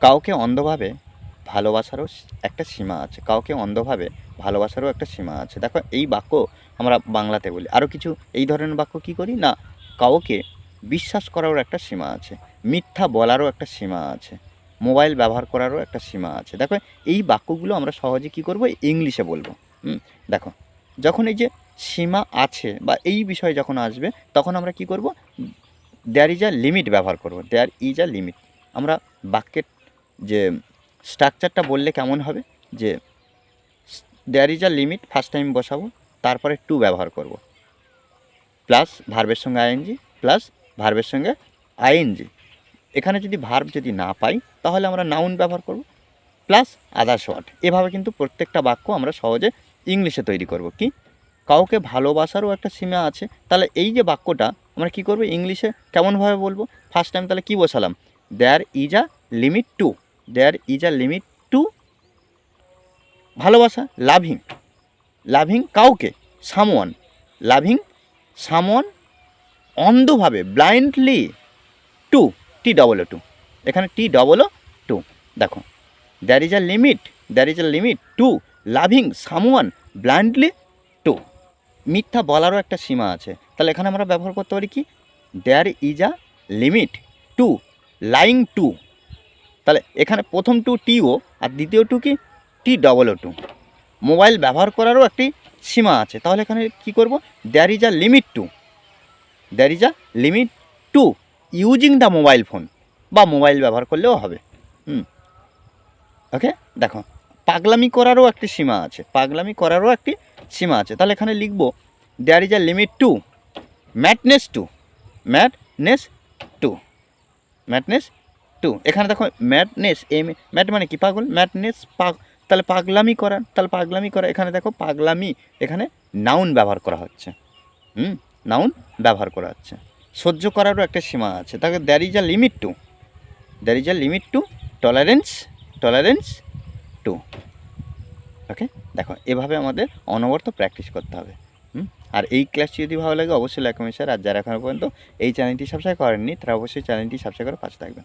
কাউকে অন্ধভাবে ভালোবাসারও একটা সীমা আছে। কাউকে অন্ধভাবে ভালোবাসারও একটা সীমা আছে। দেখো, এই বাক্য আমরা বাংলাতে বলি। আরও কিছু, এই ধরনের বাক্য কি করি? না, কাউকে বিশ্বাস করারও একটা সীমা আছে। মিথ্যা বলারও একটা সীমা আছে। মোবাইল ব্যবহার করারও একটা সীমা আছে। দেখো, এই বাক্যগুলো আমরা সহজে কি করব? ইংলিশে বলব। দেখো, যখন এই যে সীমা আছে বা এই বিষয়ে যখন আসবে, তখন আমরা কি করব? দেয়ার ইজ আ লিমিট ব্যবহার করব। দেয়ার ইজ আ লিমিট আমরা বাক্যের যে স্ট্রাকচারটা বললে কেমন হবে? যে there is a limit first time বসাবো, তারপরে টু ব্যবহার করব। প্লাস ভার্বের সঙ্গে আইএনজি প্লাস ভার্বের সঙ্গে আইএনজি এখানে যদি ভার্ব যদি না পাই, তাহলে আমরা নাউন ব্যবহার করব প্লাস আদার্স ওয়ার্ড এভাবে কিন্তু প্রত্যেকটা বাক্য আমরা সহজে ইংলিশে তৈরি করব। কি? কাউকে ভালোবাসারও একটা সীমা আছে। তাহলে এই যে বাক্যটা, আমরা কি করব? ইংলিশে কেমনভাবে বলব? ফার্স্ট টাইম তাহলে কি বসালাম? There is a limit to there is a limit to ভালোবাসা লাভিং লাভিং কাউকে someone loving someone অন্ধভাবে blindly to T double O to এখানে টি ডবল ও টু দেখো there is a limit there is a limit to loving someone blindly to মিথ্যা বলারও একটা সীমা আছে, তাহলে এখানে আমরা ব্যবহার করতে পারি কি? There is a limit to lying to তাহলে এখানে প্রথম টু টিও আর দ্বিতীয় টু কি? T double O too mobile ব্যবহার করারও একটি সীমা আছে। তাহলে এখানে কি করব? There is a limit to there is a limit to using the mobile phone বা মোবাইল ব্যবহার করলেও হবে। হুম। ওকে? দেখো, পাগলামি করারও একটি সীমা আছে। পাগলামি করারও একটি সীমা আছে। তাহলে এখানে লিখব there is a limit to madness to madness to madness to এখানে দেখো ম্যাটনেস এম ম্যাট মানে কি? পাগল? ম্যাটনেস পাগ, তাহলে পাগলামি করা, তাহলে পাগলামি করা, এখানে দেখো পাগলামি, এখানে নাউন ব্যবহার করা হচ্ছে। হুম? নাউন ব্যবহার করা হচ্ছে। সহ্য করারও একটা সীমা আছে। তাকে there is a limit to there is a limit to tolerance tolerance to okay দেখো, এভাবে আমাদের অনবরত প্র্যাকটিস করতে হবে। হুম? আর এই ক্লাসটি যদি ভালো লাগে, অবশ্যই লাইক কমেন্ট শেয়ার আর যারা এখনও পর্যন্ত এই চ্যানেলটি সাবস্ক্রাইব করেননি, তারা অবশ্যই চ্যানেলটি সাবস্ক্রাইব করে পাশে থাকবেন।